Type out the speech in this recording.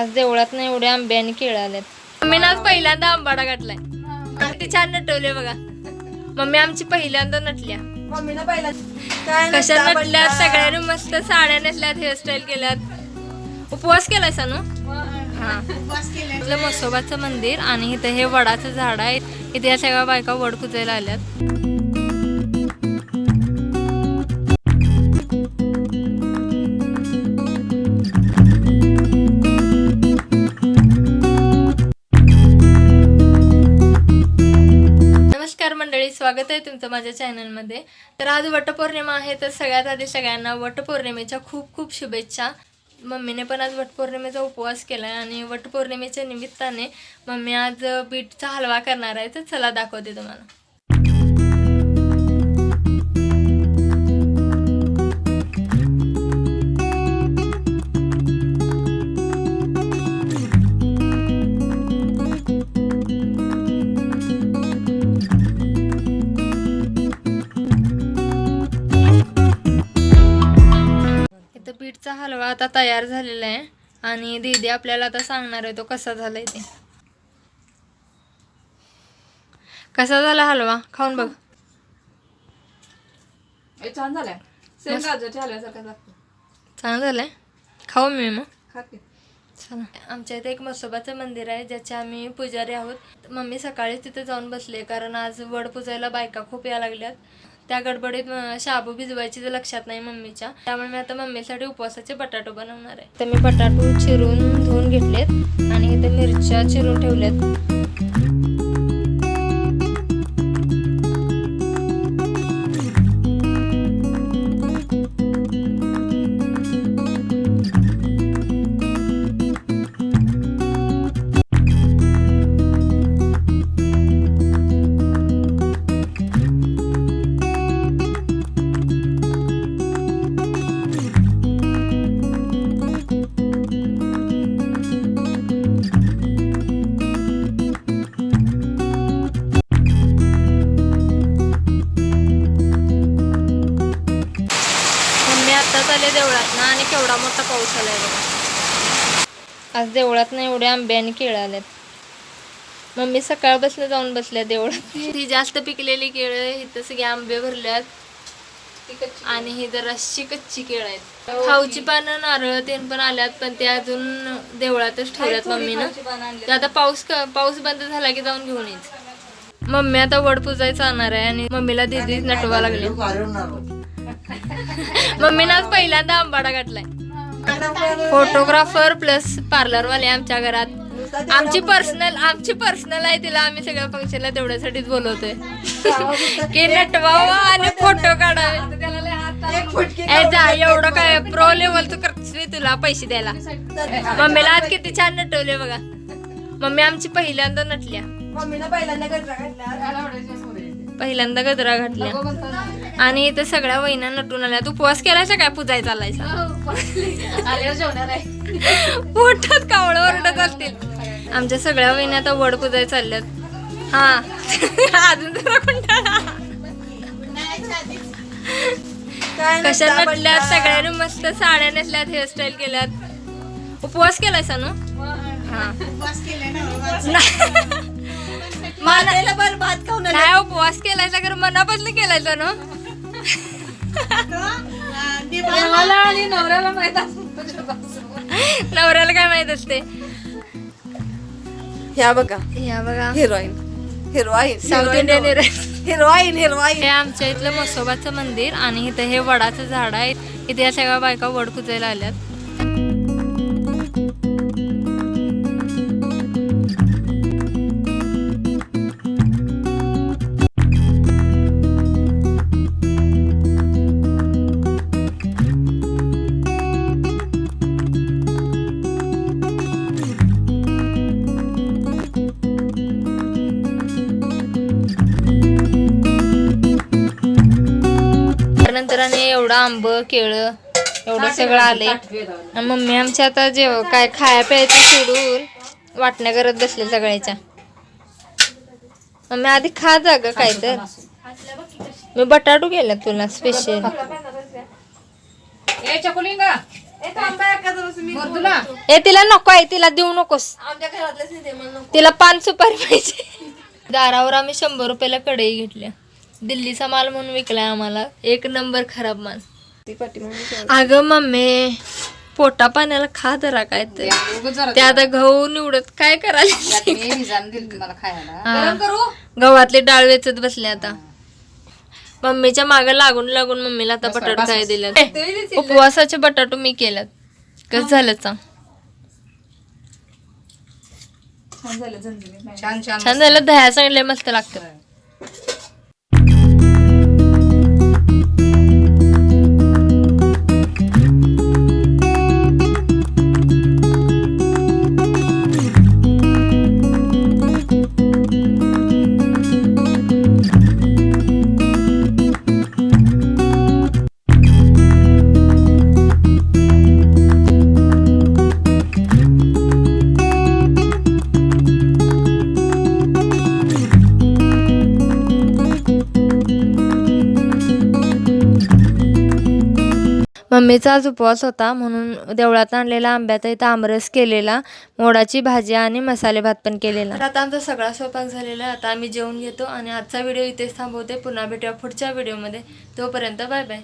आज देवळात नाही एवढे आंबे आणि केळं आलेत. मम्मीनं आज पहिल्यांदा आंबाडा घातलाय. किती छान नटवले बघा. मम्मी आमची पहिल्यांदा नटल्या. मम्मीला पहिला काय कशा नटल्यात बनला? सगळ्यांनी मस्त साड्या नेसल्यात हेअरस्टाईल केल्यात. उपवास केलाय सानू? हा. मसोबाचं मंदिर आणि इथं हे वडाचं झाड आहे इथे या सगळ्या बायका वड पुजायला आल्यात. मंडळी स्वागत आहे तुमचं माझ्या चॅनलमध्ये. तर आज वटपौर्णिमा आहे तर सगळ्यात आधी सगळ्यांना वटपौर्णिमेच्या खूप खूप शुभेच्छा. मम्मीने पण आज वटपौर्णिमेचा उपवास केला आहे आणि वटपौर्णिमेच्या निमित्ताने मम्मी आज बीटचा हलवा करणार आहे तर चला दाखवते तुम्हाला. बीटचा हलवा आता तयार झालेला आहे. आणि दीदी आपल्याला आता सांगणार आहे तो कसा झालाय ते. कसा झाला हलवा? खाऊन बघ. हे छान झालंय. सेम गाजरच्या हलव्यासारखा लागतो चांगलं झालंय. खाऊ मी मग. खा की. चला. आमच्या इथे एक मसोबाचं मंदिर आहे ज्याचे आम्ही पुजारी आहोत. मम्मी सकाळीच तिथे जाऊन बसले कारण आज वड पुजायला बायका खूप या लागल्यात. त्या गडबडीत शाबू भिजवायची तर लक्षात नाही मम्मीच्या. त्यामुळे मी आता मम्मीसाठी उपवासाचे बटाटो बनवणार आहे. तर मी बटाटो चिरून धुवून घेतलेत आणि इथे मिरच्या चिरून ठेवल्यात. आले देवळात ना आणि केवढा मोठा पाऊस आलाय बघा. आज देवळात ना एवढे आंबे आणि केळं आलेत. मम्मी सकाळ बसल्या जाऊन बसल्या देवळात. ती जास्त पिकलेली केळं इथं सगळे आंबे भरल्यात. ती कच्ची. आणि ही जराशी कच्ची केळं आहेत. खाऊची पानं नारळ तेन पण आल्यात पण ते अजून देवळातच ठेवल्यात मम्मीनं. ते आता पाऊस पाऊस बंद झाला की जाऊन घेऊन येईल मम्मी आता वड पुजायचं आणणार आहे आणि मम्मीला दिदी नटवा लागली. मम्मीनं आज पहिल्यांदा आंबाडा घातलाय फोटोग्राफर प्लस पार्लरवाले आमच्या घरात. आमची पर्सनल आमची पर्सनल आहे तिला आम्ही सगळ्या फंक्शनला तेवढ्यासाठीच बोलवतोय. की नटवावं आणि फोटो काढावे. जा एवढं काय प्रो लेवल तू करतेस तुला पैसे द्यायला. मम्मीला आज किती छान नटवले बघा. मम्मी आमची पहिल्यांदा नटल्या. मम्मीनं पहिल्यांदा पहिल्यांदा गजरा घातल्या. आणि इथं सगळ्या वहिना नटून आल्या. तू उपवास केलायचा काय? पुजाय चालायचा आहे. पोटात कावळ ओरडत असतील. आमच्या सगळ्या वहिनी आता वड पुजाय चालल्यात. हा. अजून जरा कंटाळा काय कशा नटल्यात? सगळ्यांनी मस्त साड्या नेसल्यात हेअरस्टाईल केल्यात. उपवास केलाय सानू हा मानेला पण भात खाऊन आले. नाही उपवास केलायचा कारण मनापासून केलायचा ना. मला आणि नवऱ्याला माहीत असतं. नवऱ्याला काय माहीत असते? ह्या बघा. या बघा. Heroine heroine south Indian heroine heroine हे आमच्या इथलं मसोबाचं मंदिर आणि इथं हे वडाचं झाड आहे. इथे या सगळ्या बायका वड पुजायला आल्यात. त्यानंतर आणि एवढं आंब केळं एवढं सगळं आलंय. मम्मी आमच्या आता जेव काय खाया प्यायचं सोडून वाटण्या करत बसले सगळ्याच्या. मम्मी आधी खा जाग काय तर. मी बटाटू केला तुला स्पेशल ए चकुलिंगा ए तिला नको आहे तिला देऊ नकोस. आमच्या घरातलेच नाही ते मला नको. तिला पान सुपारी पाहिजे. दारावर आम्ही शंभर रुपयाला कढई घेतल्या. दिल्लीचा माल म्हणून विकलाय आम्हाला. एक नंबर खराब माल. अगं मम्मी पोटा पाण्याला खा जरा काय ते आता गहू निवडत काय करायला. गव्हातली डाळ वेचत बसले आता. मम्मीच्या मागे लागून लागून मम्मीला आता बटाटो काय दिल्यात उपवासाचे बटाटो मी केल्यात कस झालं सांग? छान छान छान झालं दह्या सांगले मस्त लागतं. मम्मीचा आज उपवास होता म्हणून देवळात आणलेला आंब्याचा इथं आमरस केलेला मोडाची भाजी आणि मसाले भात पण केलेला. तर आता आमचा सगळा स्वयंपाक झालेला आहे. आता आम्ही जेवून घेतो आणि आजचा व्हिडिओ इथेच थांबवते. पुन्हा भेटूया पुढच्या व्हिडिओमध्ये. तोपर्यंत बाय बाय.